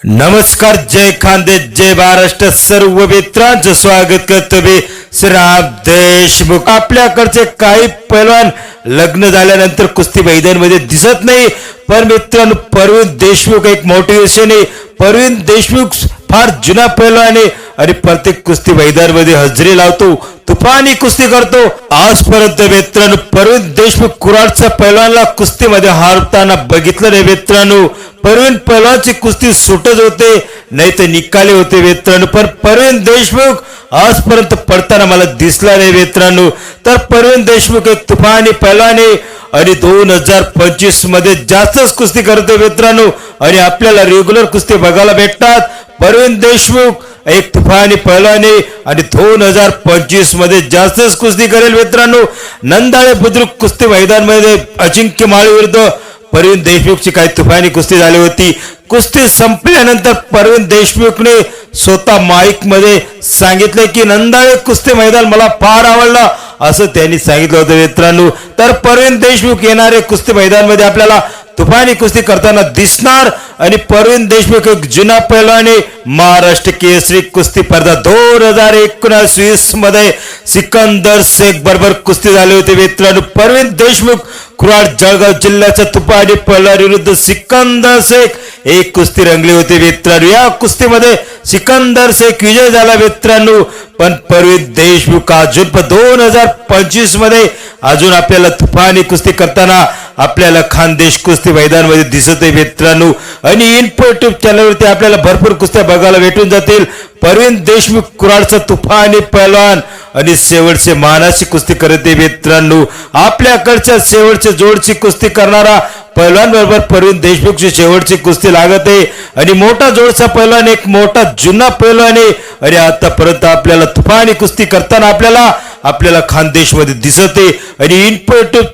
नमस्कार जय खानदे जय महाराष्ट्र सर्व मित्रांचं स्वागत करतो मी श्राप देशमुख. आपल्याकडचे काही पैलवान लग्न झाल्यानंतर कुस्ती मैदानमध्ये दिसत नाही पण मित्रांनो परवीन देशमुख एक मोटिवेशन आहे परवीन देशमुख फार जुना पैलवान आहे. आणि प्रत्येक कुस्ती मैदानमध्ये हजेरी लावतो तुफानी कुस्ती करतो. आजपर्यंत मित्रांनो परवीन देशमुख कुराडचा पैलवानला कुस्तीमध्ये हारताना बघितलं नाही मित्रांनो. परवीन पैलवानची कुस्ती सुटत होते नाही तर होते मित्रांनो. पण परवीन देशमुख आजपर्यंत पडताना मला दिसला नाही मित्रांनो. तर परवीन देशमुख एक तुफानी पैलवान आणि दोन हजार पंचवीसमध्ये जास्तच कुस्ती करतो मित्रांनो. आणि आपल्याला रेग्युलर कुस्ती बघायला भेटतात. परवीन देशमुख एक तुफानी पहिलाने आणि दोन हजार पंचवीसमध्ये जास्तच कुस्ती करेल मित्रांनो. नंदाळे बुद्रुक कुस्ती मैदानमध्ये अजिंक्य माळी विरुद्ध परवीन देशमुखची काही तुफानी कुस्ती झाली होती. कुस्ती संपल्यानंतर परवीन देशमुखने स्वतः माईकमध्ये सांगितले की नंदाळे कुस्ती मैदान मला फार आवडलं. असं त्यांनी सांगितलं होतं मित्रांनो. तर परवीन देशमुख येणारे कुस्ती मैदानमध्ये आपल्याला तुफानी कुस्ती करताना दिसणार आणि परवीन देशमुख एक जुना पैलवाने महाराष्ट्र केसरी कुस्ती स्पर्धा दोन हजार एकोणवीसमध्ये सिकंदर शेख बरोबर कुस्ती झाली होती. मित्रांनो परवीन देशमुख कुराड जळगाव जिल्ह्याचा तुफानी पैलवान विरुद्ध सिकंदर शेख एक कुस्ती रंगली होती. मित्रांनो या कुस्तीमध्ये सिकंदर शेख विजय झाला मित्रांनो. पण परवीन देशमुख अजून पण दोन हजार पंचवीसमध्ये अजून आपल्याला तुफानी कुस्ती करताना आपल्याला खानदेश कुस्ती मैदानमध्ये दिसत आहे मित्रांनो. आणि इन्फो युट्यूब चॅनलवरती आपल्याला भरपूर कुस्त्या बघायला भेटून जातील. परवीन देशमुख कुराडचा तुफानी पहलवान आणि शेवटचे मानाची कुस्ती करत आहे मित्रांनो. आपल्याकडच्या शेवटच्या जोडची कुस्ती करणारा पैलवान बरोबर परवीन देशमुखची शेवटची कुस्ती लागत. आहे आणि मोठा जोडचा पैलवान एक मोठा जुना पैलवान आहे. आणि आतापर्यंत आपल्याला तुफानी कुस्ती करताना आपल्याला आपल्याला खानदेशमध्ये दिसत. आहे आणि इन्फो युट्यूब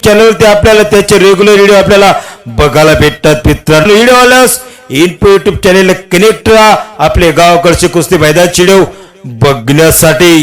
ते आपल्याला त्याचे रेग्युलर व्हिडिओ आपल्याला बघायला भेटतात मित्रांनो. व्हिडिओ आल्यास इन्फो युट्यूब चॅनलला कनेक्ट राहा. आपले गावाकडचे कुस्ती मैदान व्हिडिओ बघण्यासाठी.